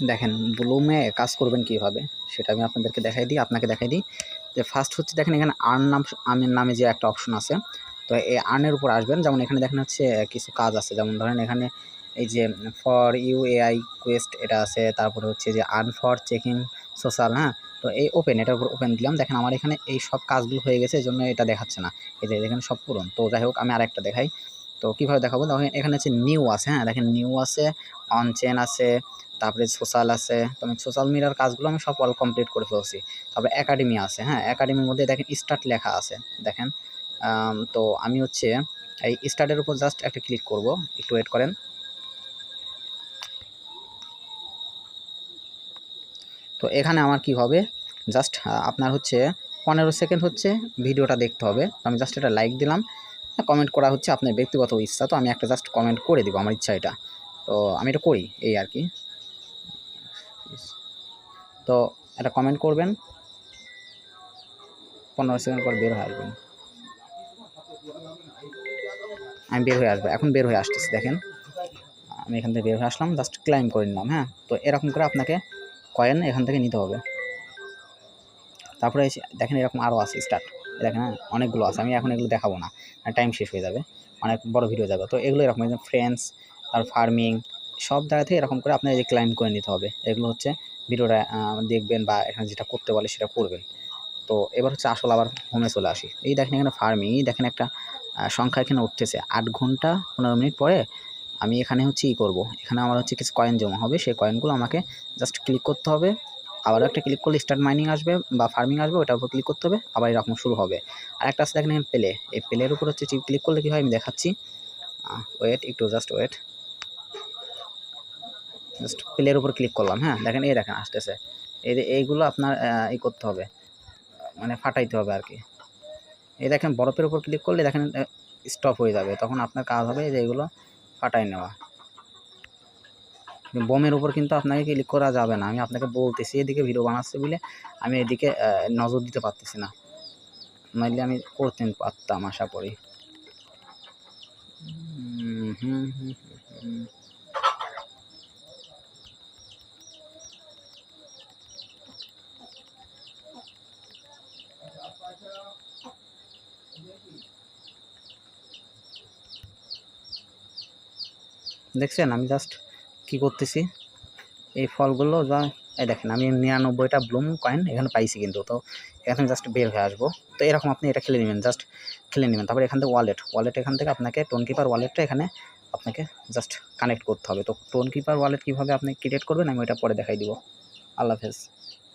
দেখেন ব্লুমে কাজ করবেন কীভাবে, সেটা আমি আপনাদেরকে দেখাই দিই, আপনাকে দেখাই দিই। যে ফার্স্ট হচ্ছে দেখেন, এখানে আর্ন নাম আমের নামে যে একটা অপশন আছে, তো এই আর্নের উপর আসবেন। যেমন এখানে দেখেন হচ্ছে কিছু কাজ আছে, যেমন ধরেন এখানে এই যে ফর ইউ এআই কোয়েস্ট এটা আছে, তারপরে হচ্ছে যে আর্ন ফর চেকিং সোশ্যাল হ্যাঁ? তো এই ওপেন এটার উপর ওপেন দিলাম। দেখেন, আমার এখানে এই সব কাজগুলো হয়ে গেছে এই জন্য এটা দেখাচ্ছে না। এই যে এখানে সব পূরণ। তো যাই হোক, আমি আরেকটা দেখাই। তো কীভাবে দেখাবো? দেখেন এখানে হচ্ছে নিউ আছে হ্যাঁ? দেখেন নিউ আছে অন চেন আছে, তারপরে সোশ্যাল আছে। তো আমি সোশ্যাল মিডিয়ার কাজগুলো আমি সব অল কমপ্লিট করে ফেলছি। তারপরে একাডেমি আছে হ্যাঁ? একাডেমির মধ্যে দেখেন স্টার্ট লেখা আছে, দেখেন। তো আমি হচ্ছে এই স্টার্টের উপর জাস্ট একটা ক্লিক করব, একটু ওয়েট করেন। তো এখানে আমার কি হবে? জাস্ট আপনার হচ্ছে পনেরো সেকেন্ড হচ্ছে, ভিডিওটা দেখতে হবে। তো আমি জাস্ট এটা লাইক দিলাম। কমেন্ট করা হচ্ছে আপনার ব্যক্তিগত ইচ্ছা, তো আমি একটা জাস্ট কমেন্ট করে দিব, আমার ইচ্ছা এটা। তো আমি এটা করি, এই আর কি। তো একটা কমেন্ট করবেন, পনেরো সেকেন্ড পর বের হয়ে আসবেন। আমি বের হয়ে আসব, এখন বের হয়ে আসতেছি, দেখেন। আমি এখান থেকে বের হয়ে আসলাম জাস্ট ক্লাইম করে নিলাম হ্যাঁ? তো এরকম করে আপনাকে কয়েন এখান থেকে নিতে হবে। তারপরে দেখেন এরকম আরও আছে স্টার্ট দেখেন হ্যাঁ অনেকগুলো আছে, আমি এখন এগুলো দেখাবো না টাইম শেষ হয়ে যাবে, অনেক বড় ভিডিও যাবে। তো এগুলো এরকম ফ্রেন্ডস তার ফার্মিং সব জায়গা থেকে এরকম করে আপনার এই যে ক্লাইম করে নিতে হবে। এগুলো হচ্ছে ভিডিওটা দেখবেন বা এখানে যেটা করতে বলে সেটা করবেন। তো এবার হচ্ছে আসল আবার হোমে চলে আসি। এই দেখেন এখানে ফার্মিং এই দেখেন একটা সংখ্যা এখানে উঠতেছে। আট ঘণ্টা পনেরো মিনিট পরে আমি এখানে হচ্ছে ই করব। এখানে আমার হচ্ছে কিছু কয়েন জমা হবে, সেই কয়েনগুলো আমাকে জাস্ট ক্লিক করতে হবে। আবার একটা ক্লিক করলে স্টার্ট মাইনিং আসবে বা ফার্মিং আসবে ওটার উপর ক্লিক করতে হবে আবার এরকম শুরু হবে। আর একটা আছে দেখেন প্লে এই প্লের উপর হচ্ছে ক্লিক করলে কী হয় আমি দেখাচ্ছি। ওয়েট একটু জাস্ট ওয়েট জাস্ট প্লের উপর ক্লিক করলাম হ্যাঁ দেখেন এই দেখেন আসতেছে। এই এইগুলো আপনার আহ, ই করতে হবে। মানে ফাটাইতে হবে আর কি। এই দেখেন বরফের উপর ক্লিক করলে দেখেন স্টপ হয়ে যাবে। তখন আপনার কাজ হবে যে এগুলো ফাটাই নেওয়া। বোমের উপর কিন্তু আপনাকে ক্লিক করা যাবে না। আমি আপনাকে বলতেছি, এদিকে ভিডিও বানাচ্ছে বলে আমি এদিকে নজর দিতে পারতেছি না। নাইলে আমি করতে পারতাম, আশা করি। দেখছেন? আমি জাস্ট কি করতেছি? এই ফলগুলো যা, এই দেখেন, আমি নিরানব্বইটা ব্লুম কয়েন এখানে পাইছি কিন্তু, তো এখানে জাস্ট বের হয়ে আসব। তো এরকম আপনি এটা খেলে নেবেন জাস্ট খেলে নেবেন। তারপরে এখান থেকে ওয়ালেট ওয়ালেট এখান থেকে আপনাকে টোন কিপার ওয়ালেটটা এখানে আপনাকে জাস্ট কানেক্ট করতে হবে। তো টোন কিপার ওয়ালেট কীভাবে আপনি ক্রিয়েট করবেন, আমি ওইটা পরে দেখাই দিব। আল্লাহ হাফেজ।